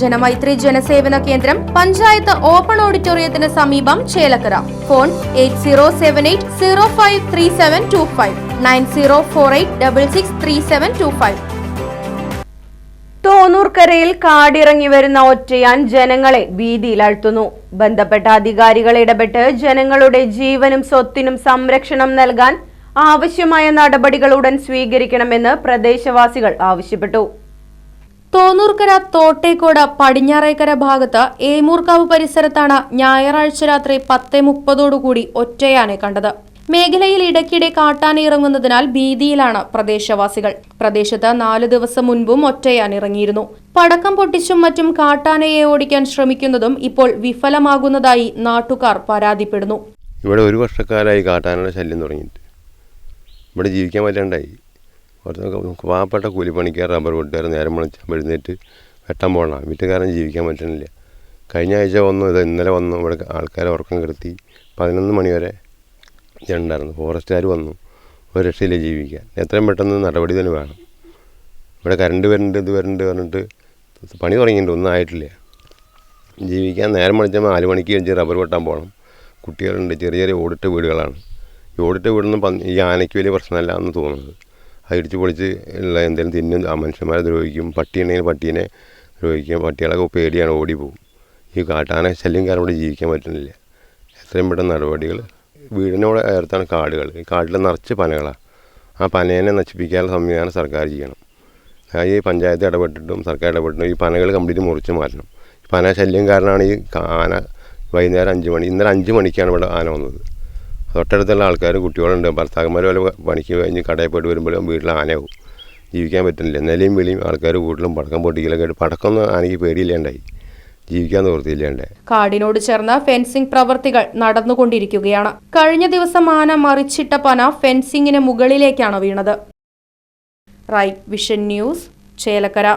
ജനമൈത്രി ജനസേവന കേന്ദ്രം പഞ്ചായത്ത് ഓപ്പൺ ഓഡിറ്റോറിയത്തിന് സമീപം Chelakkara. Phone eight zero seven eight zero five three seven two five nine zero four eight double six three seven two five. തോന്നൂർക്കരയിൽ കാടിറങ്ങി വരുന്ന ഒറ്റയാൻ ജനങ്ങളെ ഭീതിയിലാഴ്ത്തുന്നു. ബന്ധപ്പെട്ട അധികാരികൾ ഇടപെട്ട് ജനങ്ങളുടെ ജീവനും സ്വത്തിനും സംരക്ഷണം നൽകാൻ ആവശ്യമായ നടപടികൾ ഉടൻ സ്വീകരിക്കണമെന്ന് പ്രദേശവാസികൾ ആവശ്യപ്പെട്ടു. തോന്നൂർക്കര തോട്ടേക്കോട് പടിഞ്ഞാറേക്കര ഭാഗത്ത് ഏമൂർക്കാവ് പരിസരത്താണ് ഞായറാഴ്ച രാത്രി പത്ത് മുപ്പതോടുകൂടി ഒറ്റയാനെ കണ്ടത്. മേഖലയിൽ ഇടയ്ക്കിടെ കാട്ടാന ഇറങ്ങുന്നതിനാൽ ഭീതിയിലാണ് പ്രദേശവാസികൾ. പ്രദേശത്ത് നാലു ദിവസം മുൻപും ഒറ്റയാൻ ഇറങ്ങിയിരുന്നു പടക്കം പൊട്ടിച്ചും മറ്റും കാട്ടാനയെ ഓടിക്കാൻ ശ്രമിക്കുന്നതും ഇപ്പോൾ വിഫലമാകുന്നതായി നാട്ടുകാർ പരാതിപ്പെടുന്നു. ഇവിടെ ഒരു വർഷക്കാലമായി കാട്ടാനയുടെ ശല്യം തുടങ്ങിയിട്ട്. ഇവിടെ ജീവിക്കാൻ പറ്റാണ്ടായി. കുറച്ച് പാവപ്പെട്ട കൂലിപ്പണിക്കാർ റബ്ബർ വെട്ടുകാർ നേരം വിളിച്ച് എഴുന്നേറ്റ് വെട്ടാൻ പോകണം. വീട്ടുകാരൻ ജീവിക്കാൻ പറ്റണില്ല കഴിഞ്ഞ ആഴ്ച വന്നു ഇത് ഇന്നലെ വന്നു. ഇവിടെ ആൾക്കാരെ ഉറക്കം കിടത്തി പതിനൊന്ന് മണി വരെ ഉണ്ടായിരുന്നു. ഫോറസ്റ്റുകാർ വന്നു. ഒരു രക്ഷയില്ല ജീവിക്കാൻ. എത്രയും പെട്ടെന്ന് നടപടി തന്നെ വേണം. ഇവിടെ കരണ്ട് വരുന്നുണ്ട് ഇത് വരുന്നുണ്ട് പറഞ്ഞിട്ട് പണി തുടങ്ങിയിട്ടുണ്ട്. ഒന്നും ആയിട്ടില്ല. ജീവിക്കാൻ നേരം വിളിച്ചാൽ നാല് മണിക്ക് കഴിഞ്ഞ് റബ്ബർ വെട്ടാൻ പോകണം. കുട്ടികളുണ്ട്. ചെറിയ ചെറിയ ഓടിട്ട വീടുകളാണ്. ഈ ഓടിട്ട വീടൊന്നും ഈ ആനയ്ക്ക് വലിയ പ്രശ്നമല്ല എന്ന് തോന്നുന്നത്. അത് പൊളിച്ച് ഉള്ള എന്തെങ്കിലും തിന്നും ആ മനുഷ്യന്മാരെ ദ്രോഹിക്കും പട്ടിയുണ്ടെങ്കിൽ പട്ടീനെ ദ്രോഹിക്കും പട്ടികളൊക്കെ പേടിയാണ് ഓടിപ്പോവും ഈ കാട്ടാന ശല്യം കാരണം ഇവിടെ ജീവിക്കാൻ പറ്റുന്നില്ല. എത്രയും പെട്ടെന്ന് നടപടികൾ. വീടിനോട് ചേർത്താണ് കാടുകൾ. ഈ കാട്ടിൽ നിറച്ച് പനകളാണ് ആ പനേനെ നശിപ്പിക്കാനുള്ള സംവിധാനം സർക്കാർ ചെയ്യണം. ഈ പഞ്ചായത്ത് ഇടപെട്ടിട്ടും സർക്കാർ ഇടപെട്ടിട്ടും ഈ പനകൾ കംപ്ലീറ്റ് മുറിച്ച് മാറ്റണം. പന ശല്യം കാരണമാണ് ഈ ആന വൈകുന്നേരം അഞ്ച് മണി ഇന്നലെ അഞ്ച് മണിക്കാണ് ഇവിടെ ആന വന്നത്. തൊട്ടടുത്തുള്ള ആൾക്കാർ കുട്ടികളുണ്ട്. ഭർത്താക്കന്മാർ പോലെ പണിക്ക് കഴിഞ്ഞ് കടയിൽ പോയിട്ട് വരുമ്പോഴും വീട്ടിൽ ആനയാവും. ജീവിക്കാൻ പറ്റുന്നില്ല. നിലയും വിളിയും ആൾക്കാർ വീട്ടിലും പടക്കം പൊട്ടിക്കലൊക്കെ ആയിട്ട് പടക്കമൊന്നും ആനയ്ക്ക് പേടിയില്ലാണ്ടായി. ജീവിക്കാൻ നിവൃത്തിയില്ലാണ്ടായി. കാടിനോട് ചേർന്ന ഫെൻസിംഗ് പ്രവർത്തികൾ നടന്നുകൊണ്ടിരിക്കുകയാണ്. കഴിഞ്ഞ ദിവസം ആന മറിച്ചിട്ട പന ഫെൻസിംഗിന് മുകളിലേക്കാണ് വീണത്. Right vision news Chelakkara.